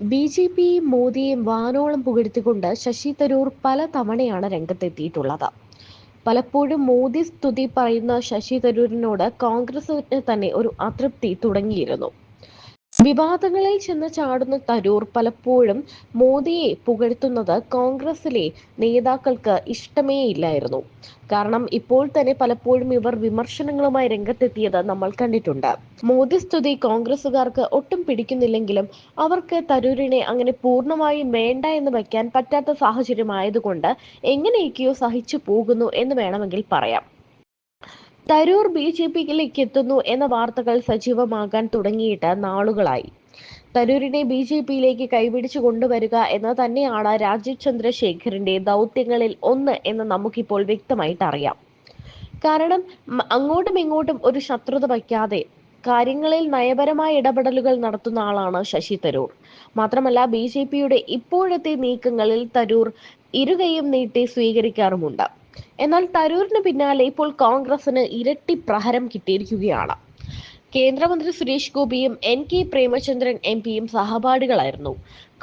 B J P മോദിയും വാനോളം പുകഴ്ത്തിക്കൊണ്ട് ശശി തരൂർ പല തവണയാണ് രംഗത്തെത്തിയിട്ടുള്ളത്. പലപ്പോഴും മോദി സ്തുതി പറയുന്ന ശശി തരൂരിനോട് കോൺഗ്രസിന് തന്നെ ഒരു അതൃപ്തി തുടങ്ങിയിരുന്നു. വിവാദങ്ങളിൽ ചെന്ന് ചാടുന്ന തരൂർ പലപ്പോഴും മോദിയെ പുകഴ്ത്തുന്നത് കോൺഗ്രസിലെ നേതാക്കൾക്ക് ഇഷ്ടമേ ഇല്ലായിരുന്നു കാരണം ഇപ്പോൾ തന്നെ പലപ്പോഴും ഇവർ വിമർശനങ്ങളുമായി രംഗത്തെത്തിയത് നമ്മൾ കണ്ടിട്ടുണ്ട്. മോദി സ്തുതി കോൺഗ്രസുകാർക്ക് ഒട്ടും പിടിക്കുന്നില്ലെങ്കിലും അവർക്ക് തരൂരിനെ അങ്ങനെ പൂർണമായും വേണ്ട എന്ന് വയ്ക്കാൻ പറ്റാത്ത സാഹചര്യമായതുകൊണ്ട് എങ്ങനെയൊക്കെയോ സഹിച്ചു പോകുന്നു എന്ന് വേണമെങ്കിൽ പറയാം. തരൂർ ബി ജെ പിയിലേക്ക് എത്തുന്നു എന്ന വാർത്തകൾ സജീവമാകാൻ തുടങ്ങിയിട്ട് നാളുകളായി. തരൂരിനെ ബി ജെ പിയിലേക്ക് കൈപിടിച്ചു കൊണ്ടുവരിക എന്ന് തന്നെയാണ് രാജീവ് ചന്ദ്രശേഖറിന്റെ ദൗത്യങ്ങളിൽ ഒന്ന് എന്ന് നമുക്കിപ്പോൾ വ്യക്തമായിട്ട് അറിയാം. കാരണം അങ്ങോട്ടും ഇങ്ങോട്ടും ഒരു ശത്രുത വയ്ക്കാതെ കാര്യങ്ങളിൽ നയപരമായ ഇടപെടലുകൾ നടത്തുന്ന ആളാണ് ശശി തരൂർ. മാത്രമല്ല ബി ജെ പിയുടെ ഇപ്പോഴത്തെ നീക്കങ്ങളിൽ തരൂർ ഇരുകൈയും നീട്ടി സ്വീകരിക്കാറുമുണ്ട്. എന്നാൽ തരൂരിന് പിന്നാലെ ഇപ്പോൾ കോൺഗ്രസിന് ഇരട്ടി പ്രഹരം കിട്ടിയിരിക്കുകയാണ്. കേന്ദ്രമന്ത്രി സുരേഷ് ഗോപിയും എൻ കെ പ്രേമചന്ദ്രൻ എം പിയും സഹപാഠികളായിരുന്നു.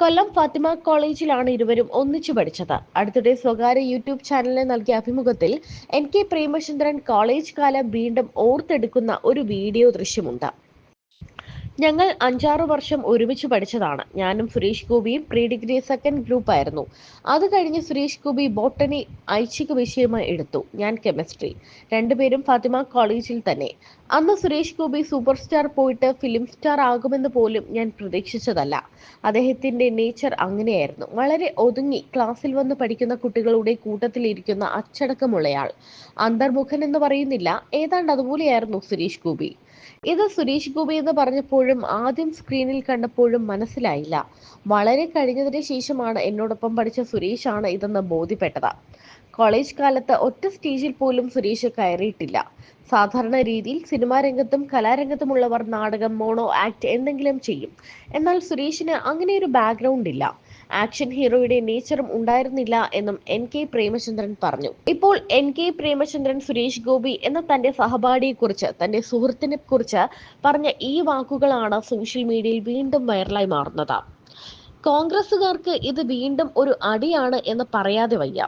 കൊല്ലം ഫാത്തിമ കോളേജിലാണ് ഇരുവരും ഒന്നിച്ചു പഠിച്ചത്. അടുത്തിടെ സ്വകാര്യ യൂട്യൂബ് ചാനലിന് നൽകിയ അഭിമുഖത്തിൽ എൻ കെ പ്രേമചന്ദ്രൻ കോളേജ് കാലം വീണ്ടും ഓർത്തെടുക്കുന്ന ഒരു വീഡിയോ ദൃശ്യമുണ്ട്. ഞങ്ങൾ അഞ്ചാറ് വർഷം ഒരുമിച്ച് പഠിച്ചതാണ്. ഞാനും സുരേഷ് ഗോപിയും പ്രീ ഡിഗ്രി സെക്കൻഡ് ഗ്രൂപ്പ് ആയിരുന്നു. അത് കഴിഞ്ഞ് സുരേഷ് ഗോപി ബോട്ടണി ഐച്ഛിക വിഷയമായി എടുത്തു. ഞാൻ കെമിസ്ട്രി. രണ്ടുപേരും ഫാത്തിമ കോളേജിൽ തന്നെ. അന്ന് സുരേഷ് ഗോപി സൂപ്പർ സ്റ്റാർ പോയിട്ട് ഫിലിം സ്റ്റാർ ആകുമെന്ന് പോലും ഞാൻ പ്രതീക്ഷിച്ചതല്ല. അദ്ദേഹത്തിന്റെ നേച്ചർ അങ്ങനെയായിരുന്നു. വളരെ ഒതുങ്ങി ക്ലാസ്സിൽ വന്ന് പഠിക്കുന്ന കുട്ടികളുടെ കൂട്ടത്തിലിരിക്കുന്ന അച്ചടക്കമുള്ളയാൾ. അന്തർമുഖൻ എന്ന് പറയുന്നില്ല. ഏതാണ്ട് അതുപോലെയായിരുന്നു സുരേഷ് ഗോപി. ഇത് സുരേഷ് ഗോപി എന്ന് പറഞ്ഞപ്പോഴും ആദ്യം സ്ക്രീനിൽ കണ്ടപ്പോഴും മനസ്സിലായില്ല. വളരെ കഴിഞ്ഞതിന് ശേഷമാണ് എന്നോടൊപ്പം പഠിച്ച സുരേഷാണ് ഇതെന്ന് ബോധ്യപ്പെട്ടത്. കോളേജ് കാലത്ത് ഒറ്റ സ്റ്റേജിൽ പോലും സുരേഷ് കയറിയിട്ടില്ല. സാധാരണ രീതിയിൽ സിനിമാ രംഗത്തും കലാരംഗത്തുമുള്ളവർ നാടകം മോണോ ആക്ട് എന്തെങ്കിലും ചെയ്യും. എന്നാൽ സുരേഷിന് അങ്ങനെ ഒരു ബാക്ക്ഗ്രൗണ്ട് ഇല്ല. ആക്ഷൻ ഹീറോയുടെ നേച്ചറും ഉണ്ടായിരുന്നില്ല എന്നും എൻ കെ പ്രേമചന്ദ്രൻ പറഞ്ഞു. ഇപ്പോൾ എൻ കെ പ്രേമചന്ദ്രൻ സുരേഷ് ഗോപി എന്ന തന്റെ സഹപാഠിയെ കുറിച്ച് തന്റെ സുഹൃത്തിനെ കുറിച്ച് പറഞ്ഞ ഈ വാക്കുകളാണ് സോഷ്യൽ മീഡിയയിൽ വീണ്ടും വൈറലായി മാറുന്നത്. കോൺഗ്രസുകാർക്ക് ഇത് വീണ്ടും ഒരു അടിയാണ് എന്ന് പറയാതെ വയ്യ.